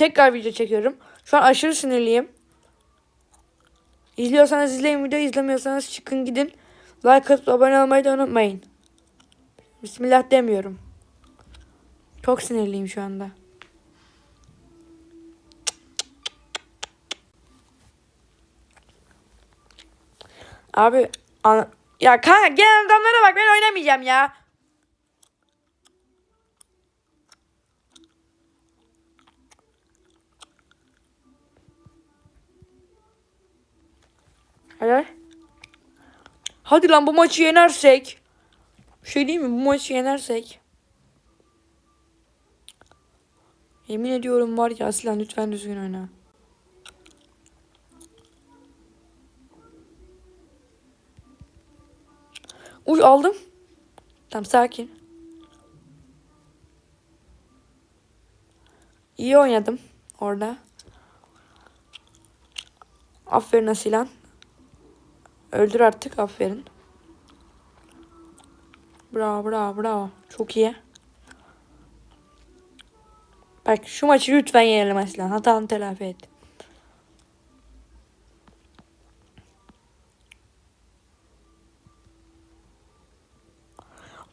tekrar video çekiyorum. Şu an aşırı sinirliyim. İzliyorsanız izleyin video, izlemiyorsanız çıkın gidin. Like atıp abone olmayı da unutmayın. Bismillah demiyorum. Çok sinirliyim şu anda. Abi ya kanka gelen adamlara bak ben oynamayacağım ya. Helal. Hadi lan bu maçı yenersek. Bir şey değil mi? Bu maçı yenersek. Yemin ediyorum var ya Aslan lütfen düzgün oyna. Uy aldım. Tamam sakin. İyi oynadım orada. Aferin Asilan. Öldür artık aferin. Bravo bravo bravo. Çok iyi. Bak şu maçı lütfen yenelim Aslan. Hatanı telafi et.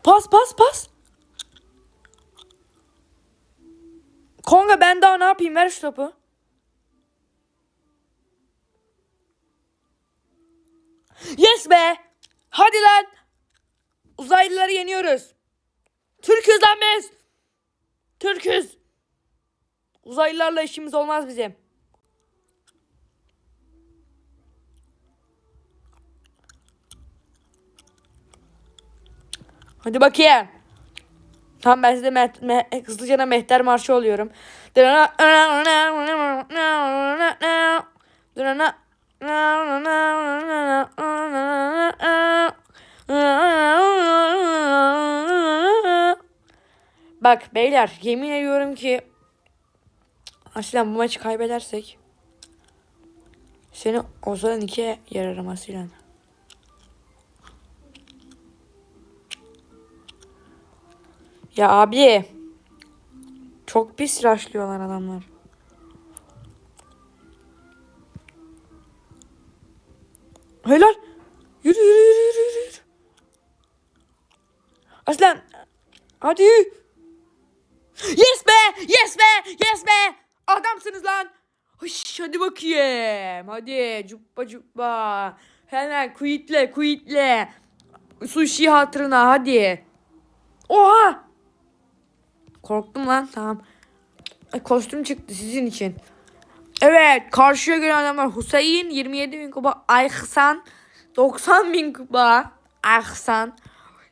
Pas pas pas. Konga ben daha ne yapayım? Ver şu topu. Türküz. Uzaylılarla işimiz olmaz bizim. Hadi bakayım. Tamam ben size meh, meh, hızlıca mehter marşı oluyorum. Bak beyler yemin ediyorum ki Aslan bu maçı kaybedersek seni Ozan ikiye yararım Aslan. Ya abi. Çok pis raşlıyorlar adamlar. Helal. Yürü yürü yürü yürü yürü. Aslan. Hadi. Yes be. Yes be. Yes be. Adamsınız lan. Hış, hadi bakayım. Hadi cuppa cuppa. Hemen kuyitle kuyitle. Sushi hatırına hadi. Oha. Korktum lan tamam. Ay, kostüm çıktı sizin için. Evet karşıya gelen adamlar Hüseyin 27 bin kupa Ayhsan 90 bin kupa Ayhsan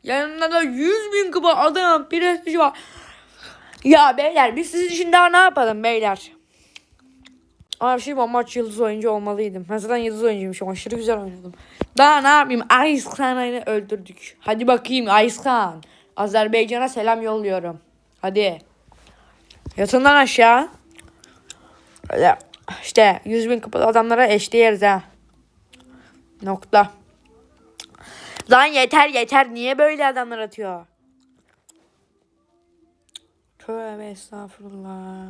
yanında da 100 bin kupa adam prestij var. Ya beyler biz sizin için daha ne yapalım beyler? Ama bir şey maç yıldız oyuncu olmalıydım. Ben zaten yıldız oyuncuymuşum. Aşırı güzel oynadım. Daha ne yapayım? Ayskhan'ı öldürdük. Hadi bakayım Ayskhan. Azerbaycan'a selam yolluyorum. Hadi. Yatın lan aşağı. Öyle işte 100 bin kapalı adamlara eşdeğeriz ha. Nokta. Lan yeter yeter. Niye böyle adamlar atıyor? Tövbe estağfurullah.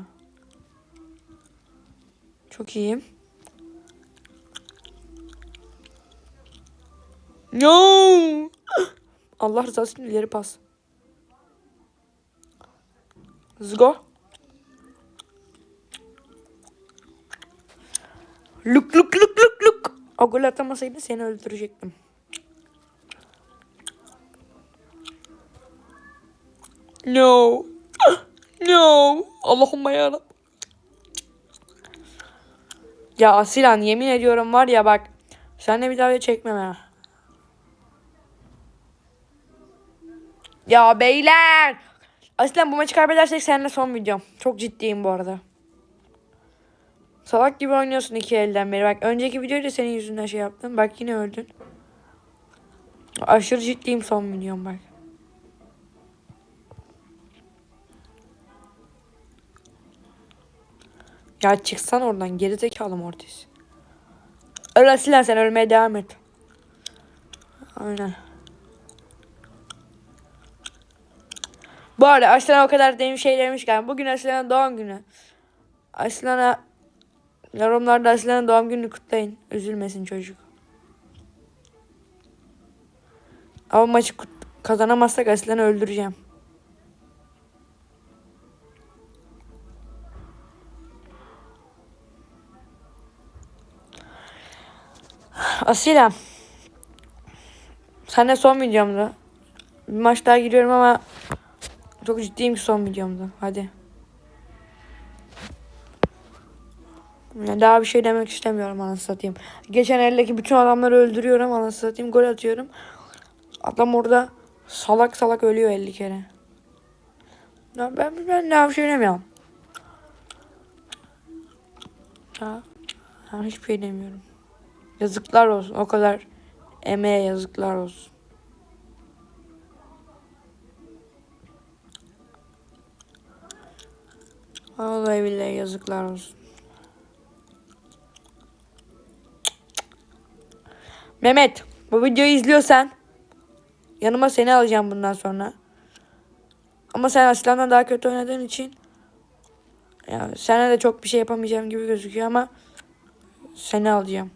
Çok iyiyim. No. Allah rızası için ileri pas. Let's go. Look look look look look. O gol atamasaydın seni öldürecektim. No. No. Allah'ım yarabbim. Ya Asilan yemin ediyorum var ya bak. Seninle bir daha video çekmem ha. Ya beyler. Aslan bu maçı kaybedersek seninle son videom. Çok ciddiyim bu arada. Salak gibi oynuyorsun iki elden beri. Bak önceki videoyu da senin yüzünden şey yaptım. Bak yine öldün. Aşırı ciddiyim son videom bak. Ya çıksan oradan geri zekalı Mortis. Öl Aslan sen ölmeye devam et. Aynen. Bu arada Aslan o kadar demiş şey demişken bugün Aslan'ın doğum günü. Aslan'a yorumlarda Aslan'ın doğum gününü kutlayın. Üzülmesin çocuk. Ama maçı kazanamazsak Aslan'ı öldüreceğim. Asila. Sen son videomda. Bir maç daha giriyorum ama çok ciddiyim ki son videomda. Hadi. Ya daha bir şey demek istemiyorum anasını satayım. Geçen eldeki bütün adamları öldürüyorum anasını satayım. Gol atıyorum. Adam orada salak salak ölüyor 50 kere. Ya ben, ben daha bir şey demiyorum. Ya, ben hiçbir şey demiyorum. Yazıklar olsun. O kadar emeğe yazıklar olsun. Vallahi billahi yazıklar olsun. Mehmet bu videoyu izliyorsan yanıma seni alacağım bundan sonra. Ama sen Aslan'dan daha kötü oynadığın için yani sana de çok bir şey yapamayacağım gibi gözüküyor ama seni alacağım.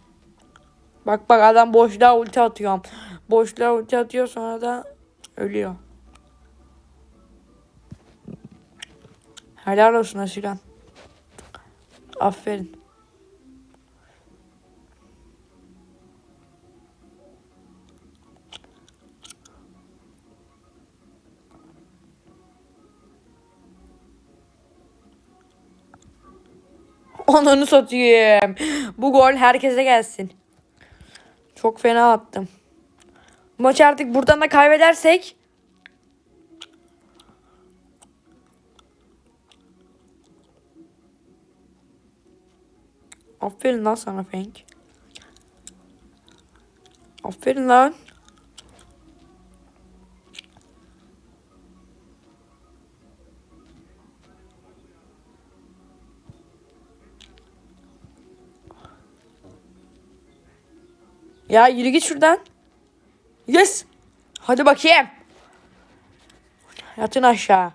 Bak bak adam boşluğa ulti atıyor. Boşluğa ulti atıyor sonra da ölüyor. Helal olsun Asilan. Aferin. Onunu satayım. Bu gol herkese gelsin. Çok fena attım. Maç artık buradan da kaybedersek Aferin lan sana Frank. Aferin lan. Ya yürü git şuradan. Yes. Hadi bakayım. Yatın aşağı.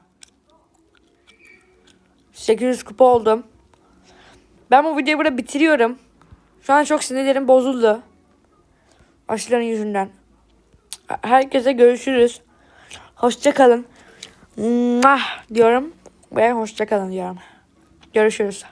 800 kupa oldum. Ben bu videoyu burada bitiriyorum. Şu an çok sinirlerim bozuldu. Aşıların yüzünden. Herkese görüşürüz. Hoşça kalın. Mwah diyorum ve hoşça kalın diyorum. Görüşürüz.